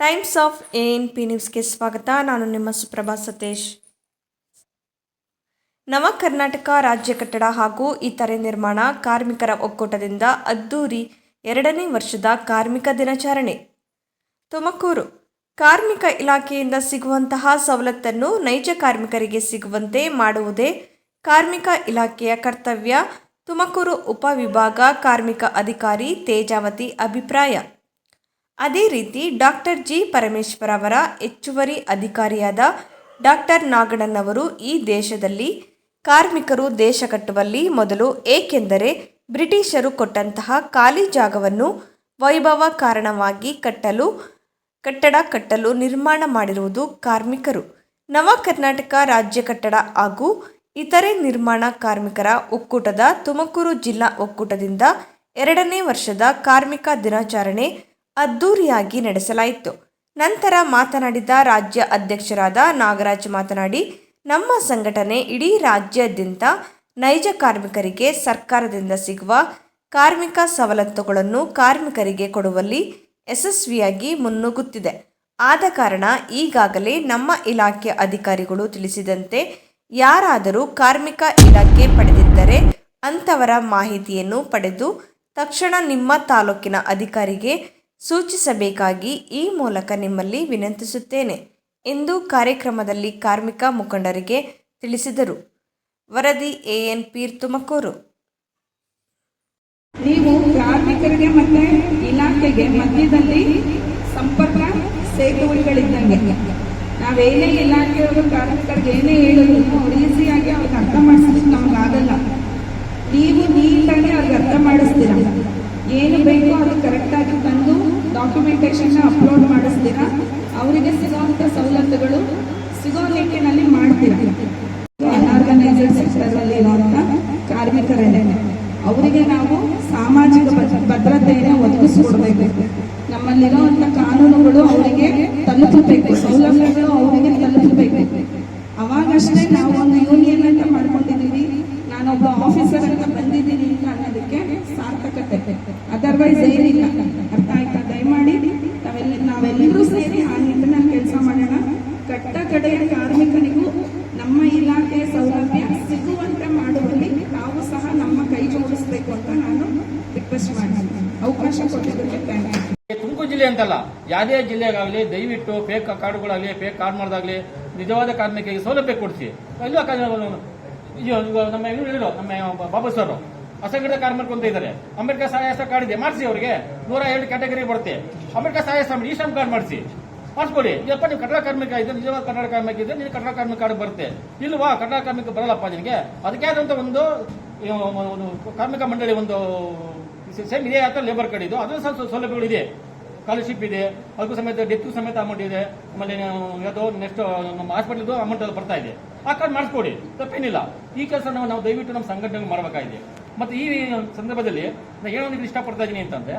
Times of N P ನ್ಯೂಸ್ಗೆ ಸ್ವಾಗತ. ನಾನು ನಿಮ್ಮ ಸುಪ್ರಭಾ ಸತೀಶ್. ನವ ಕರ್ನಾಟಕ ರಾಜ್ಯ ಕಟ್ಟಡ ಹಾಗೂ ಇತರೆ ನಿರ್ಮಾಣ ಕಾರ್ಮಿಕರ ಒಕ್ಕೂಟದಿಂದ ಅದ್ದೂರಿ ಎರಡನೇ ವರ್ಷದ ಕಾರ್ಮಿಕ ದಿನಾಚರಣೆ. ತುಮಕೂರು. ಕಾರ್ಮಿಕ ಇಲಾಖೆಯಿಂದ ಸಿಗುವಂತಹ ಸವಲತ್ತನ್ನು ನೈಜ ಕಾರ್ಮಿಕರಿಗೆ ಸಿಗುವಂತೆ ಮಾಡುವುದೇ ಕಾರ್ಮಿಕ ಇಲಾಖೆಯ ಕರ್ತವ್ಯ. ತುಮಕೂರು ಉಪವಿಭಾಗ ಕಾರ್ಮಿಕ ಅಧಿಕಾರಿ ತೇಜಾವತಿ ಅಭಿಪ್ರಾಯ. ಅದೇ ರೀತಿ ಡಾಕ್ಟರ್ ಜಿ ಪರಮೇಶ್ವರ್ ಅವರ ಹೆಚ್ಚುವರಿ ಅಧಿಕಾರಿಯಾದ ಡಾಕ್ಟರ್ ನಾಗಣ್ಣನವರು ಈ ದೇಶದಲ್ಲಿ ಕಾರ್ಮಿಕರು ದೇಶ ಕಟ್ಟುವಲ್ಲಿ ಮೊದಲು ಏಕೆಂದರೆ ಬ್ರಿಟಿಷರು ಕೊಟ್ಟಂತಹ ಖಾಲಿ ಜಾಗವನ್ನು ವೈಭವ ಕಾರಣವಾಗಿ ಕಟ್ಟಲು, ಕಟ್ಟಡ ಕಟ್ಟಲು ನಿರ್ಮಾಣ ಮಾಡಿರುವುದು ಕಾರ್ಮಿಕರು. ನವ ಕರ್ನಾಟಕ ರಾಜ್ಯ ಕಟ್ಟಡ ಹಾಗೂ ಇತರೆ ನಿರ್ಮಾಣ ಕಾರ್ಮಿಕರ ಒಕ್ಕೂಟದ ತುಮಕೂರು ಜಿಲ್ಲಾ ಒಕ್ಕೂಟದಿಂದ ಎರಡನೇ ವರ್ಷದ ಕಾರ್ಮಿಕ ದಿನಾಚರಣೆ ಅದ್ದೂರಿಯಾಗಿ ನಡೆಸಲಾಯಿತು. ನಂತರ ಮಾತನಾಡಿದ ರಾಜ್ಯ ಅಧ್ಯಕ್ಷರಾದ ನಾಗರಾಜ್ ಮಾತನಾಡಿ, ನಮ್ಮ ಸಂಘಟನೆ ಇಡೀ ರಾಜ್ಯಾದ್ಯಂತ ನೈಜ ಕಾರ್ಮಿಕರಿಗೆ ಸರ್ಕಾರದಿಂದ ಸಿಗುವ ಕಾರ್ಮಿಕ ಸವಲತ್ತುಗಳನ್ನು ಕಾರ್ಮಿಕರಿಗೆ ಕೊಡುವಲ್ಲಿ ಯಶಸ್ವಿಯಾಗಿ ಮುನ್ನುಗ್ಗುತ್ತಿದೆ. ಆದ ಕಾರಣ ಈಗಾಗಲೇ ನಮ್ಮ ಇಲಾಖೆ ಅಧಿಕಾರಿಗಳು ತಿಳಿಸಿದಂತೆ, ಯಾರಾದರೂ ಕಾರ್ಮಿಕ ಇಲಾಖೆ ಪಡೆದಿದ್ದರೆ ಅಂಥವರ ಮಾಹಿತಿಯನ್ನು ಪಡೆದು ತಕ್ಷಣ ನಿಮ್ಮ ತಾಲೂಕಿನ ಅಧಿಕಾರಿಗೆ ಸೂಚಿಸಬೇಕಾಗಿ ಈ ಮೂಲಕ ನಿಮ್ಮಲ್ಲಿ ವಿನಂತಿಸುತ್ತೇನೆ ಎಂದು ಕಾರ್ಯಕ್ರಮದಲ್ಲಿ ಕಾರ್ಮಿಕ ಮುಖಂಡರಿಗೆ ತಿಳಿಸಿದರು. ವರದಿ ಎಎನ್ ಪೀರ್ ತುಮಕೂರು. ನೀವು ಕಾರ್ಮಿಕರಿಗೆ ಮತ್ತೆ ಇಲಾಖೆಗೆ ಮಧ್ಯದಲ್ಲಿ ಸಂಪರ್ಕ ಸೇತುವೆಗಳಿದ್ದಂಗೆ. ನಾವೇನೇ ಇಲಾಖೆಯವರು ಕಾರ್ಮಿಕರಿಗೆ ಏನೇ ಹೇಳಿದ್ರು ಅವ್ರು ಈಸಿಯಾಗಿ ಅವ್ರಿಗೆ ಅರ್ಥ ಮಾಡಿಸ್ಲಿಕ್ಕೆ ಆಗಲ್ಲ. ನೀವು ನೀಟಾಗಿ ಅವ್ರಿಗೆ ಅರ್ಥ ಮಾಡಿಸ್ತೀರ ಏನು ಬೇಕೋ ಅದು ಕರೆಕ್ಟಾಗಿ ತಂದು ಡಾಕ್ಯುಮೆಂಟೇಶನ್ ಅಪ್ಲೋಡ್ ಮಾಡಿಸ್ತೀರಾ? ಅವರಿಗೆ ಸಿಗುವಂತ ಸವಲತ್ತುಗಳು ಸಿಗೋ ನಿಟ್ಟಿನಲ್ಲಿ ಮಾಡ್ತೀರಾ ಕಾರ್ಮಿಕರೇ ಅವರಿಗೆ ನಾವು ಸಾಮಾಜಿಕ ಭದ್- ಭದ್ರತೆಯನ್ನು ಒದಗಿಸಿಕೊಡ್ಬೇಕು. ನಮ್ಮಲ್ಲಿರುವಂತ ಕಾನೂನುಗಳು ಅವರಿಗೆ ತಲುಪಬೇಕು. ಸೌಲಭ್ಯಗಳು ಅವರಿಗೆ ತಲುಪಬೇಕು. ಅವಾಗಷ್ಟೇ ನಾವು ಸೇರಿ ಆ ನಿಟ್ಟಿನಲ್ಲಿ ಕೆಲಸ ಮಾಡೋಣ. ಕಟ್ಟ ಕಡೆಯ ಕಾರ್ಮಿಕನಿಗೂ ನಮ್ಮ ಇಲಾಖೆಯ ಸೌಲಭ್ಯ ಸಿಗುವಂತೆ ಮಾಡುವಲ್ಲಿ ನಾವು ಸಹ ನಮ್ಮ ಕೈ ಜೋಡಿಸಬೇಕು ಅಂತ ನಾನು ರಿಕ್ವೆಸ್ಟ್ ಮಾಡ್ತೀನಿ. ಅವಕಾಶ ಕೊಟ್ಟಿದ್ದಕ್ಕೆ ಥ್ಯಾಂಕ್ ಯು ತುಮಕೂರು ಜಿಲ್ಲೆ ಅಂತಲ್ಲ, ಯಾವುದೇ ಜಿಲ್ಲೆಗಾಗಲಿ, ದಯವಿಟ್ಟು ಫೇಕ್ ಕಾರ್ಡುಗಳಾಗಲಿ ಫೇಕ್ ಕಾರ್ಡ್ ಮಾಡೋದಾಗಲಿ, ನಿಜವಾದ ಕಾರ್ಮಿಕರಿಗೆ ಸೌಲಭ್ಯ ಕೊಡಿಸಿ. ಎಲ್ಲ ನಮ್ಮ ಹೇಳಿದ್ರು ನಮ್ಮ ಬಾಬು ಸರ್ ಅಸಂಘಟಿತ ಕಾರ್ಮಿಕರು ಅಂತ ಇದ್ದಾರೆ. ಅಂಬೇಡ್ಕರ್ ಸಹಾಯಸ್ಥ ಕಾರ್ಡ್ ಇದೆ. ಮಾಡಿಸಿ ಅವರಿಗೆ. ನೂರ ಎರಡು ಕ್ಯಾಟಗರಿ ಬರುತ್ತೆ. ಅಂಬೇಡ್ಕರ್ ಸಹಾಯ ಈ ಶ್ರಮ್ ಕಾರ್ಡ್ ಮಾಡಿಸಿ. ಮಾಡಿಸ್ಕೊಡಿ. ಇದಪ್ಪ ನೀವು ಕನ್ನಡ ಕಾರ್ಮಿಕ ಇದ್ರೆ ನಿಜವಾದ ಕನ್ನಡ ಕಾರ್ಮಿಕ ಇದ್ರೆ ನೀವು ಕನ್ನಡ ಕಾರ್ಮಿಕ ಕಾರ್ಡ್ ಬರುತ್ತೆ. ಇಲ್ವಾ? ಕನ್ನಡ ಕಾರ್ಮಿಕ ಬರಲ್ಲಪ್ಪ ನಿನಗೆ? ಅದಕ್ಕೆ ಆದಂತ ಒಂದು ಕಾರ್ಮಿಕ ಮಂಡಳಿ ಒಂದು ಸೇಮ್ ಇದೆ ಅಥವಾ ಲೇಬರ್ ಕಾರ್ಡ್ ಇದು. ಅದರ ಸೌಲಭ್ಯಗಳು ಸೌಲಭ್ಯಗಳಿದೆ. ಸ್ಕಾಲರ್ಶಿಪ್ ಇದೆ ಅದಕ್ಕೂ ಸಮೇತ ಡೆತ್ ಸಮೇತ ಅಮೌಂಟ್ ಇದೆ. ಆಮೇಲೆ ಯಾವುದೋ ನೆಕ್ಸ್ಟ್ ನಮ್ಮ ಹಾಸ್ಪಿಟಲ್ದು ಅಮೌಂಟ್ ಬರ್ತಾ ಇದೆ. ಆ ಕಾರ್ಡ್ ಮಾಡಿಸ್ಕೊಡಿ, ತಪ್ಪೇನಿಲ್ಲ. ಈ ಕೆಲಸ ನಾವು ದಯವಿಟ್ಟು ನಮ್ಮ ಸಂಘಟನೆ ಮಾಡಬೇಕಾಗಿದೆ. ಮತ್ತೆ ಈ ಸಂದರ್ಭದಲ್ಲಿ ನಾನು ಏನೊಂದು ಇಷ್ಟಪಡ್ತಾ ಇದ್ದೀನಿ ಅಂತಂದ್ರೆ,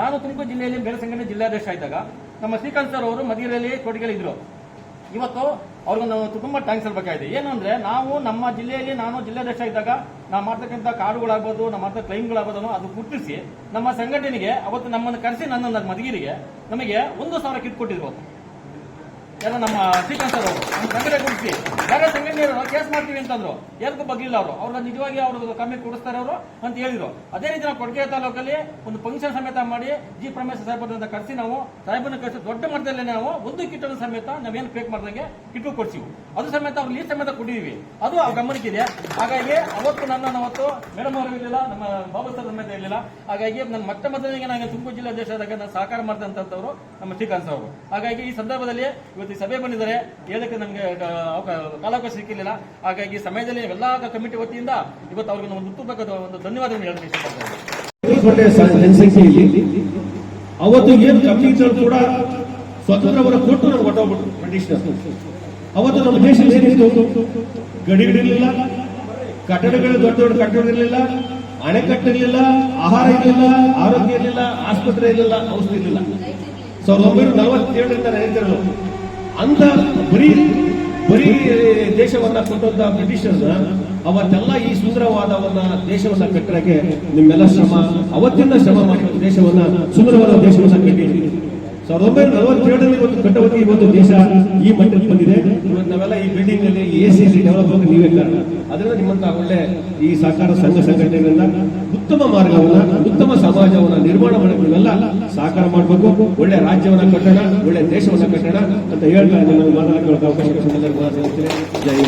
ನಾನು ತುಮಕೂರು ಜಿಲ್ಲೆಯಲ್ಲಿ ಬೇರೆ ಸಂಘಟನೆ ಜಿಲ್ಲಾಧ್ಯಕ್ಷ ಆಯ್ತಾಗ, ನಮ್ಮ ಶ್ರೀಕಾಂತ್ ಸರ್ ಅವರು ಮದಿಗೆರೆಯಲ್ಲಿ ಕೊಟ್ಟಿಗೆಲಿದ್ರು ಇವತ್ತು ಅವ್ರಿಗೆ ನಾವು ತುಂಬಾ ಟ್ಯಾಂಕ್ಸ್ ಹೇಳ್ಬೇಕಾಗಿದೆ. ಏನು ಅಂದ್ರೆ, ನಾವು ನಮ್ಮ ಜಿಲ್ಲೆಯಲ್ಲಿ ನಾನು ಜಿಲ್ಲಾಧ್ಯಕ್ಷ ಇದ್ದಾಗ ನಾವು ಮಾಡ್ತಕ್ಕಂಥ ಕಾರ್ಡುಗಳಾಗ್ಬೋದು ನಾವು ಮಾಡ್ತಾ ಕ್ಲೈಮ್ಗಳಾಗ್ಬೋದು ಅದು ಗುರುತಿಸಿ ನಮ್ಮ ಸಂಘಟನೆಗೆ ಅವತ್ತು ನಮ್ಮನ್ನು ಕರೆಸಿ ನನ್ನ ಮಧುಗಿರಿಗೆ ನಮಗೆ ಒಂದು ಸಾವಿರ ಕಿಟ್ ಕೊಟ್ಟಿದ್ರು ಎಲ್ಲ ನಮ್ಮ ಶ್ರೀಕಾಂತ್ ಅವರು ನಮ್ಮ ಸಂಘಟನೆ ಕೊಡಿಸಿ. ಬೇರೆ ಸಂಘಟನೆಯವರು ಕೇಸ್ ಮಾಡ್ತೀವಿ ಅಂತಂದ್ರು. ಯಾರಿಗೂ ಬಗ್ಲಿಲ್ಲ ಅವರು. ಅವ್ರನ್ನ ನಿಜವಾಗಿ ಅವರು ಕಮ್ಮಿ ಕೊಡಿಸ್ತಾರೆ ಅವರು ಅಂತ ಹೇಳಿದ್ರು. ಅದೇ ರೀತಿ ನಾವು ಕೊಡಗೇರಿ ತಾಲೂಕಲ್ಲಿ ಒಂದು ಫಂಕ್ಷನ್ ಸಮೇತ ಮಾಡಿ ಜಿ ಪ್ರಮೇಶ್ ಸಾಹೇಬರನ್ನ ಕರೆಸಿ ನಾವು ಸಾಹೇಬರನ್ನ ಕರೆಸಿ ದೊಡ್ಡ ಮಟ್ಟದಲ್ಲಿ ನಾವು ಒಂದು ಕಿಟ್ ಸಮೇತ ನಾವೇನು ಪೇಕ್ ಮಾಡ್ದಂಗೆ ಕಿಟ್ಟು ಕೊಡ್ಸಿವು. ಅದು ಸಮೇತ ಅವ್ರು ಲೀಸ್ಟ್ ಸಮೇತ ಕೊಟ್ಟಿದೀವಿ ಅದು ಆ ಗಮನಕ್ಕಿದೆ ಹಾಗಾಗಿ ಅವತ್ತು ನನ್ನ ಅವತ್ತು ಮೇಡಮ್ ಅವರು ಇರಲಿಲ್ಲ, ನಮ್ಮ ಬಾಬು ಸರ್ ಸಮೇತ ಇರಲಿಲ್ಲ. ಹಾಗಾಗಿ ನನ್ನ ಮತ್ತೆ ಮೊದಲಿಗೆ ನಾನು ತುಮಕೂರು ಜಿಲ್ಲಾ ದೇಶದಾಗ ನಾನು ಸಹಕಾರ ಮಾಡಿದಂಥವ್ರು ನಮ್ಮ ಶ್ರೀಕಾಂತ್ ಅವರು. ಹಾಗಾಗಿ ಈ ಸಂದರ್ಭದಲ್ಲಿ ಇವತ್ತು ಈ ಸಭೆ ಬಂದಿದ್ದಾರೆ ಹೇಳಕ್ಕೆ ನಮಗೆ ಕಾಲಾವಕಾಶ ಸಿಕ್ಕಿರಲಿಲ್ಲ. ಹಾಗಾಗಿ ಸಮಯದಲ್ಲಿ ಎಲ್ಲ ಕಮಿಟಿ ವತಿಯಿಂದ ಇವತ್ತು ಅವ್ರಿಗೆ ಒಂದು ಉತ್ತಮವಾದ ಒಂದು ಧನ್ಯವಾದಗಳನ್ನು ಹೇಳಕ್ಕೆ ಅವತ್ತು ಏನು ಕಮ್ಯುನಿಟಿಗಳು ಕೂಡ ಸ್ವತಂತ್ರವರ ಕೊಟ್ಟು ನಾವು ಹೊಟ್ಟೋಗ್ಬಿಟ್ಟು ಬ್ರಿಟಿಷರ್ ಅವತ್ತು ನಮ್ಮ ದೇಶ ಏನಿತ್ತು? ಕಟ್ಟಡಗಳು ದೊಡ್ಡ ದೊಡ್ಡ ಇರಲಿಲ್ಲ ಅಣೆಕಟ್ಟಿರಲಿಲ್ಲ ಆಹಾರ ಇರಲಿಲ್ಲ, ಆರೋಗ್ಯ ಇರಲಿಲ್ಲ, ಆಸ್ಪತ್ರೆ ಇರಲಿಲ್ಲ, ಔಷಧಿ ಇರಲಿಲ್ಲ. ಸಾವಿರದ ಒಂಬೈನೂರ ನಲವತ್ತೇಳರಿಂದ ನಡೀತಿರಲು ಅಂತ ಬರೀ ಬರೀ ದೇಶವನ್ನ ಕೊಟ್ಟಂತ ಬ್ರಿಟಿಷರ್ನ ಅವತ್ತೆಲ್ಲ ಈ ಸುಂದರವಾದವನ್ನ ದೇಶವನ್ನ ಕಟ್ಟಕ್ಕೆ ನಿಮ್ಮೆಲ್ಲ ಶ್ರಮ, ಅವತ್ತಿಂದ ಶ್ರಮ ಮಾಡಿ ದೇಶವನ್ನ ಸುಂದರವಾದ ದೇಶವನ್ನ ಕಟ್ಟಿದ್ದೀವಿ ಸಾವಿರದ ಒಂಬೈನೂರ ನಲವತ್ತೇಳರಲ್ಲಿ ಒಂದು ಕಟ್ಟವತಿ ಇವತ್ತು ದೇಶ ಈ ಮಟ್ಟಕ್ಕೆ ಬಂದಿದೆ. ಇವತ್ತು ನಾವೆಲ್ಲ ಈ ಬಿಲ್ಡಿಂಗ್ನಲ್ಲಿ ಎ ಸಿ ಸಿ ಡೆವಲಪ್ ಆಗಿ ನೀವೇ ಕಾರಣ. ಅದರಿಂದ ನಿಮ್ಮಂತ ಒಳ್ಳೆ ಈ ಸಹಕಾರ ಸಂಘ ಸಂಘಟನೆಗಳಿಂದ ಉತ್ತಮ ಮಾರ್ಗವನ್ನ, ಉತ್ತಮ ಸಮಾಜವನ್ನ ನಿರ್ಮಾಣ ಮಾಡಕ್ಕೆ ನೀವೆಲ್ಲ ಸಹಕಾರ ಮಾಡಬೇಕು, ಒಳ್ಳೆ ರಾಜ್ಯವನ್ನ ಕಟ್ಟೋಣ, ಒಳ್ಳೆ ದೇಶವನ್ನ ಕಟ್ಟೋಣ ಅಂತ ಹೇಳ್ತಾ ಮಾತನಾಡಕ್ಕೆ ಅವಕಾಶ ಜೈ.